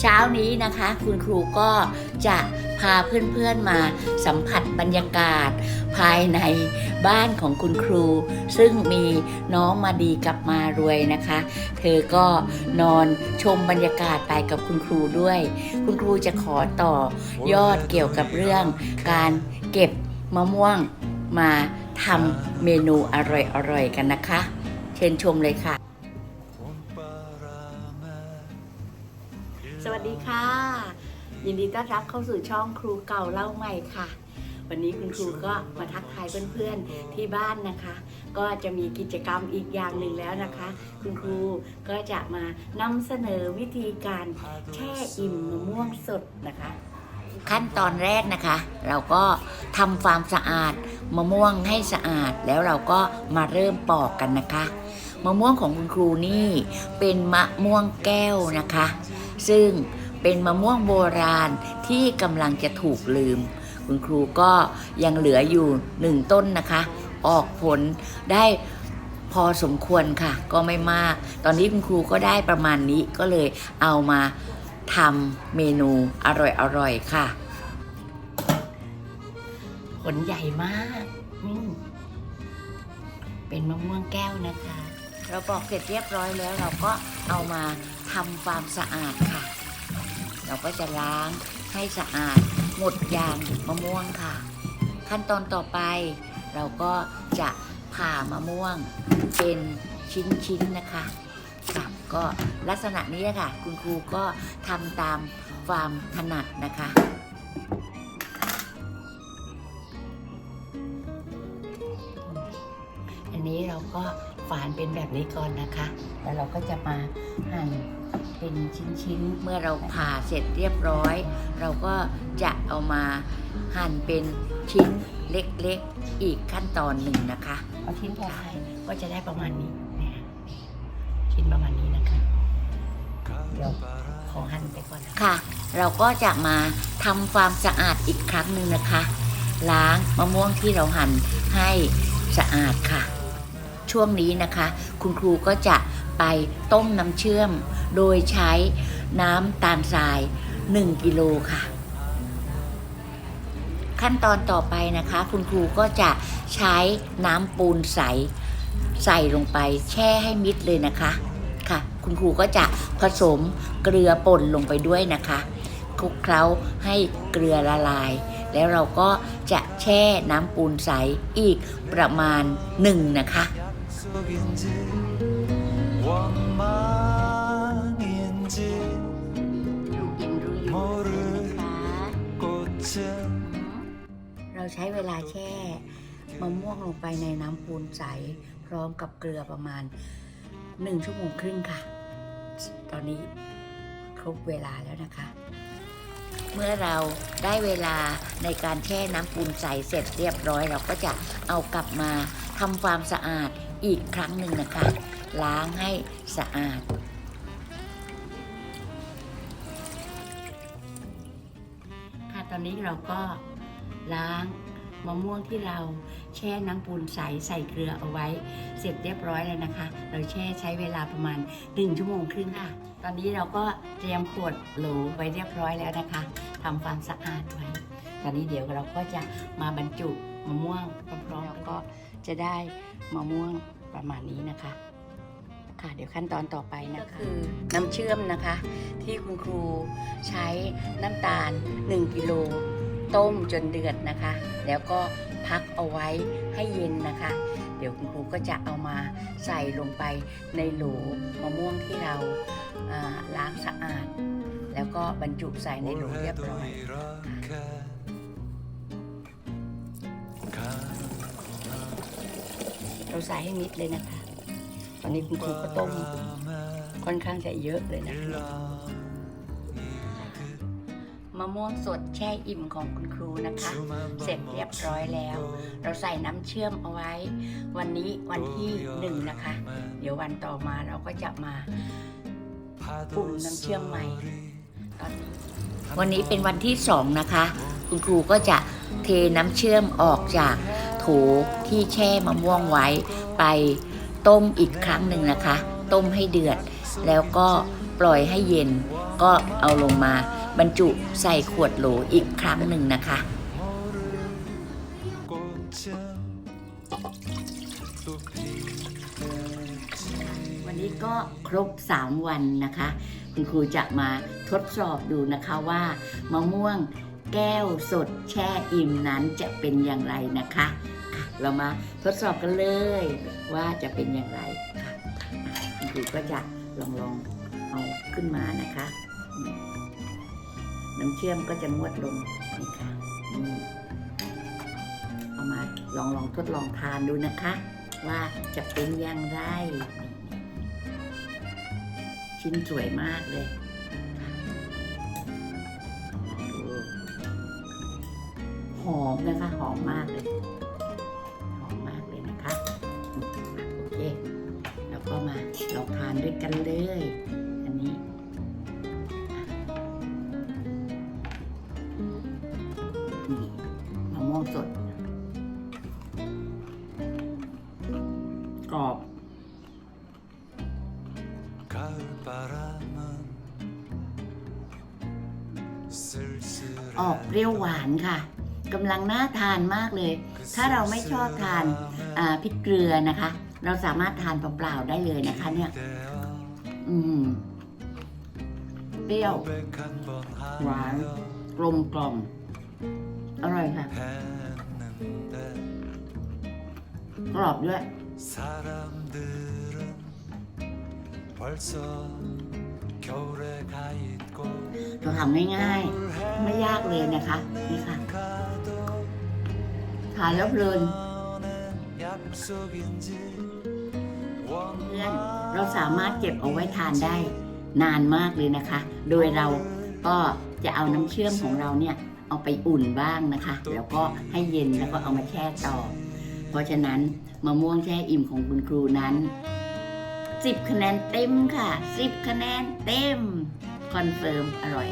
เช้านี้นะคะ คุณครูก็จะพาเพื่อนๆมาสัมผัสบรรยากาศ ภายในบ้านของคุณครู ซึ่งมีน้องมาดีกับมารวยนะคะ เธอก็นอนชมบรรยากาศไปกับคุณครูด้วย คุณครูจะขอต่อยอดเกี่ยวกับเรื่อง การเก็บมะม่วงมาทำเมนูอร่อยๆกันนะคะ เชิญชมเลยค่ะ สวัสดีค่ะ ยินดีต้อนรับเข้าสู่ช่องครูเก่าเล่าใหม่ค่ะ วันนี้คุณครูก็มาทักทายเพื่อนๆที่บ้านนะคะ ก็จะมีกิจกรรมอีกอย่างหนึ่งแล้วนะคะ คุณครูก็จะมานำเสนอวิธีการแช่อิ่มมะม่วงสดนะคะ ขั้นตอนแรกนะคะ เราก็ทำความสะอาดมะม่วงให้สะอาดแล้วเราก็มาเริ่มปอกกันนะคะ มะม่วงของคุณครูนี่เป็นมะม่วงแก้วนะคะ ซึ่งเป็นมะม่วงโบราณที่กำลังจะถูกลืม คุณครูก็ยังเหลืออยู่หนึ่งต้นนะคะ ออกผลได้พอสมควรค่ะ ก็ไม่มาก ตอนนี้คุณครูก็ได้ประมาณนี้ก็เลยเอามาทำเมนูอร่อยๆค่ะ ผลใหญ่มาก เป็นมะม่วงแก้วนะคะ เราปอกเสร็จเรียบร้อยแล้ว เราก็เอามาทำความสะอาดค่ะ เราก็จะล้างให้สะอาดหมดยางมะม่วงค่ะ ขั้นตอนต่อไป เราก็จะผ่ามะม่วงเป็นชิ้นๆนะคะค่ะก็ลักษณะนี้ค่ะ คุณครูก็ทำตามความถนัดนะคะอันนี้เราก็ ฝานเป็นแบบนี้ก่อนนะคะ แล้วเราก็จะมาหั่นเป็นชิ้นๆ เมื่อเราผ่าเสร็จเรียบร้อย เราก็จะเอามาหั่นเป็นชิ้นเล็กๆ อีกขั้นตอนหนึ่งนะคะ เอาชิ้นพอใก็จะได้ประมาณนี้ชิ้นประมาณนี้นะคะ เดี๋ยวขอหั่นไปก่อนค่ะ เราก็จะมาทำความสะอาดอีกครั้งหนึ่งนะคะ ล้างมะม่วงที่เราหั่นให้สะอาดค่ะ ช่วงนี้นะคะ คุณครูก็จะไปต้มน้ำเชื่อม โดยใช้น้ำตาลทราย 1 กิโลค่ะ ขั้นตอนต่อไปนะคะ คุณครูก็จะใช้น้ำปูนใสใส่ลงไปแช่ให้มิดเลยนะคะค่ะ คุณครูก็จะผสมเกลือป่นลงไปด้วยนะคะคลุกเคล้าให้เกลือละลาย แล้วเราก็จะแช่น้ำปูนใสอีกประมาณหนึ่งนะคะ 속인지 원망인지 รู้กินรู้อยู่นะคะ 꽃은 เราใช้เวลาแช่มะม่วงลงไปในน้ำปูนใส พร้อมกับเกลือประมาณ 1 ชั่วโมงครึ่งค่ะ ตอนนี้ครบเวลาแล้วนะคะ เมื่อเราได้เวลาในการแช่น้ำปูนใสเสร็จเรียบร้อย เราก็จะเอากลับมาทำความสะอาด อีกครั้งหนึ่งนะคะ ล้างให้สะอาด ค่ะตอนนี้เราก็ล้างมะม่วงที่เราแช่น้ำปูนใสใส่เกลือเอาไว้ เสร็จเรียบร้อยแล้วนะคะ เราแช่ใช้เวลาประมาณ 1 ชั่วโมงครึ่งค่ะ ตอนนี้เราก็เตรียมขวดโหลไว้เรียบร้อยแล้วนะคะทำความสะอาดไว้ ตอนนี้เดี๋ยวเราก็จะมาบรรจุมะม่วงพร้อมๆแล้วก็จะได้ มะม่วงประมาณนี้นะคะ ค่ะเดี๋ยวขั้นตอนต่อไปนะคะ น้ำเชื่อมนะคะ ที่คุณครูใช้น้ำตาล 1กิโลต้มจนเดือดนะคะ แล้วก็พักเอาไว้ให้เย็นนะคะ เดี๋ยวคุณครูก็จะเอามาใส่ลงไปในโหลมะม่วงที่เราล้างสะอาด แล้วก็บรรจุใส่ในโหลเรียบร้อย เราใส่ให้มิดเลยนะคะ ตอนนี้คุณครูก็ต้มค่อนข้างจะเยอะเลยนะมะม่วงสดแช่อิ่มของคุณครูนะคะ เสร็จเรียบร้อยแล้ว เราใส่น้ำเชื่อมเอาไว้ วันนี้วันที่หนึ่งนะคะ เดี๋ยววันต่อมาเราก็จะมาปรุงน้ำเชื่อมใหม่ตอนนี้วันนี้เป็นวันที่สองนะคะ คุณครูก็จะเทน้ำเชื่อมออกจากูที่แช่มะม่วงไว้ ไปต้มอีกครั้งหนึ่งนะคะ ต้มให้เดือด แล้วก็ปล่อยให้เย็นก็เอาลงมาบรรจุใส่ขวดโหลอีกครั้งหนึ่งนะคะ วันนี้ก็ครบ 3 วันนะคะ คุณครูจะมาทดสอบดูนะคะว่ามะม่วงแก้วสดแช่อิ่มนั้นจะเป็นอย่างไรนะคะ เรามาทดสอบกันเลย ว่าจะเป็นอย่างไรค่ะคุณครูก็จะลองลองเอาขึ้นมานะคะ น้ำเชื่อมก็จะงวดลงนี่ค่ะเอามาลองลองทดลองทานดูนะคะ ว่าจะเป็นอย่างไร ชิ้นสวยมากเลยหอมนะคะหอมมากเลย เราทานด้วยกันเลย อันนี้นี่มะม่วงสด กรอบออกเปรี้ยวหวานค่ะกำลังน่าทานมากเลย ถ้าเราไม่ชอบทานพริกเกลือนะคะ เราสามารถทานเปล่าๆได้เลยนะคะ เนี่ย อืมเปรี้ยว หวาน กลมกล่อม อร่อยค่ะ กรอบด้วยเราทำง่ายๆ ไม่ยากเลยนะคะ นี่ค่ะทานแล้วเพลิน เพื่อนเราสามารถเก็บเอาไว้ทานได้นานมากเลยนะคะ โดยเราก็จะเอาน้ำเชื่อมของเราเนี่ยเอาไปอุ่นบ้างนะคะ แล้วก็ให้เย็นแล้วก็เอามาแช่ต่อ เพราะฉะนั้นมะม่วงแช่อิ่มของคุณครูนั้น 10 คะแนนเต็มค่ะ 10 คะแนนเต็ม คอนเฟิร์มอร่อย